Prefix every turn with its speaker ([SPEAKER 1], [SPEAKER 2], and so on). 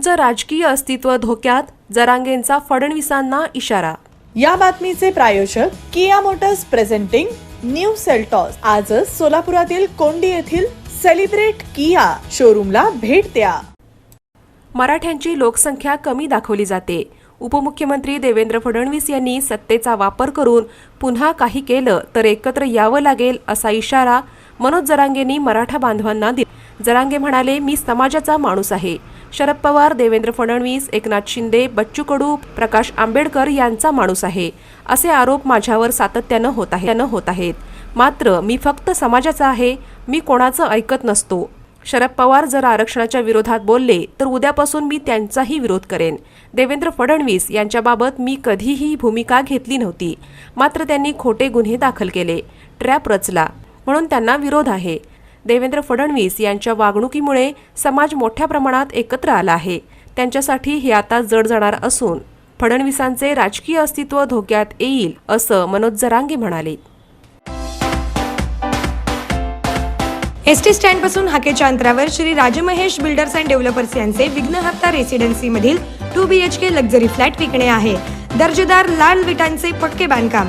[SPEAKER 1] तुमचं राजकीय अस्तित्व धोक्यात जरांगेंचा फडणवीसांना इशारा.
[SPEAKER 2] या बातमीचे प्रायोजक Kia Motors presenting new Seltos. आजच सोलापुरातील कोंडी येथील सेलिब्रेट किया शोरूमला भेट द्या.
[SPEAKER 1] मराठ्यांची लोकसंख्या कमी दाखवली जाते. उपमुख्यमंत्री देवेंद्र फडणवीस यांनी सत्तेचा वापर करून पुन्हा काही केलं तर एकत्र यावं लागेल असा इशारा मनोज जरांगेंनी मराठा बांधवांना दिला. जरांगे म्हणाले मी समाजाचा माणूस आहे. शरद पवार देवेंद्र फडणवीस एकनाथ शिंदे बच्चू कडू प्रकाश आंबेडकर यांचा माणूस आहे. असे आरोप माझ्यावर सातत्यानं होत आहे होत आहेत. मात्र मी फक्त समाजाचा आहे. मी कोणाचं ऐकत नसतो. शरद पवार जर आरक्षणाच्या विरोधात बोलले तर उद्यापासून मी त्यांचाही विरोध करेन. देवेंद्र फडणवीस यांच्याबाबत मी कधीही भूमिका घेतली नव्हती. मात्र त्यांनी खोटे गुन्हे दाखल केले. ट्रॅप रचला. म्हणून त्यांना विरोध आहे. देवेंद्र फडणवीस यांच्या वागणुकीमुळे समाज मोठ्या प्रमाणात एकत्र आला आहे. त्यांच्यासाठी हे आता जड जाणार असून फडणवीसांचे राजकीय अस्तित्व धोक्यात येईल असं मनोज जरांगे म्हणाले.
[SPEAKER 3] एस टी स्टँडपासून हाकेच्या अंतरावर Shri Rajmahesh builders and developers यांचे विघ्नहर्ता रेसिडेन्सी मधील two B H K luxury flat विकणे आहे. दर्जेदार लाल विटांचे पक्के बांधकाम